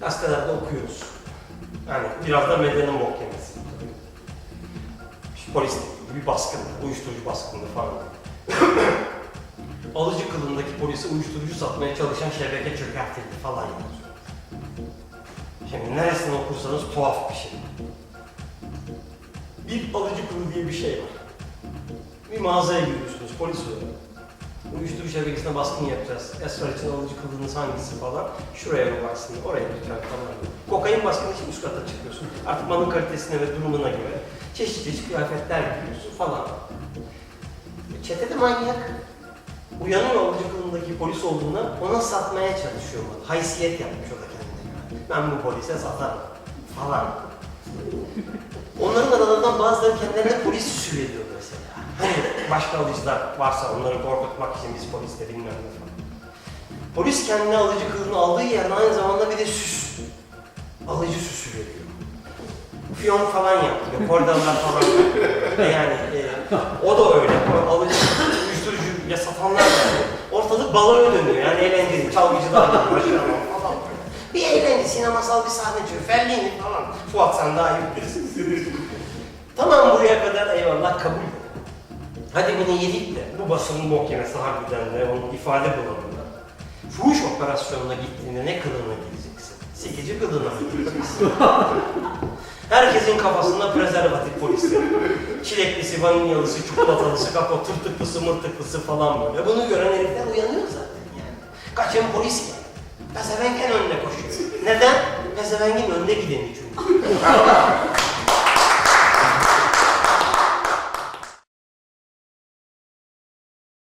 gazetelerde okuyoruz. Yani biraz da medyanın. İşte polis bir baskın, uyuşturucu baskını falan. Alıcı kılındaki polisi uyuşturucu satmaya çalışan şebeke çökertildi falan yazıyor. Şimdi neresinden okursanız tuhaf bir şey. Bir alıcı kılı diye bir şey var. Bir mağazaya giriyorsunuz polis olarak. Uyuşturucu şebekesine baskın yapacağız. Esrar için alıcı kıldığınız hangisi falan. Şuraya bir baksın, oraya lütfen falan. Kokain baskını için üst kata çıkıyorsun. Artık malın kalitesine ve durumuna göre çeşit çeşit kıyafetler giyiyorsun falan. Çetede manyak. Uyanıyor alıcı kılındaki polis olduğuna ona satmaya çalışıyor malı. Haysiyet yapmış o da kendine. Ben bu polise satarım falan. Onların aralarından bazıları kendilerine polis süsü veriyor başka alıcılar varsa onları korkutmak için biz polisle falan. Polis kendine alıcı kılığını aldığı yerden aynı zamanda bir de süs. Alıcı süsü veriyor. Fiyon falan yapıyor, kordalar falan yapıyor. Yani e, o da öyle. Alıcı, uyuşturucu ya satanlar da. Ortalık baloya dönüyor yani eğlenceli, çalgıcılar başlıyor falan. Bir eğlence, sinemasal bir sahne çıkıyor. Fellini falan. Fuat sen daha iyi bilirsin. tamam buraya kadar eyvallah kabul. Hadi bunu yedik de bu basının bok yemesi harbiden de onun ifade bulanında. Fuhuş operasyonuna gittiğinde ne kılığına gideceksin? Sikici kılığına mı gideceksin? Herkesin kafasında prezervatif polisi. Çileklisi, vanilyalısı, çikolatalısı, kapo, tırtıklısı, mırtıklısı falan böyle. Bunu gören herifler uyanıyor zaten yani. Kaçın polis geldi. Pezevenk en önde koşuyor. Neden? Pezevengin önde gideni çünkü.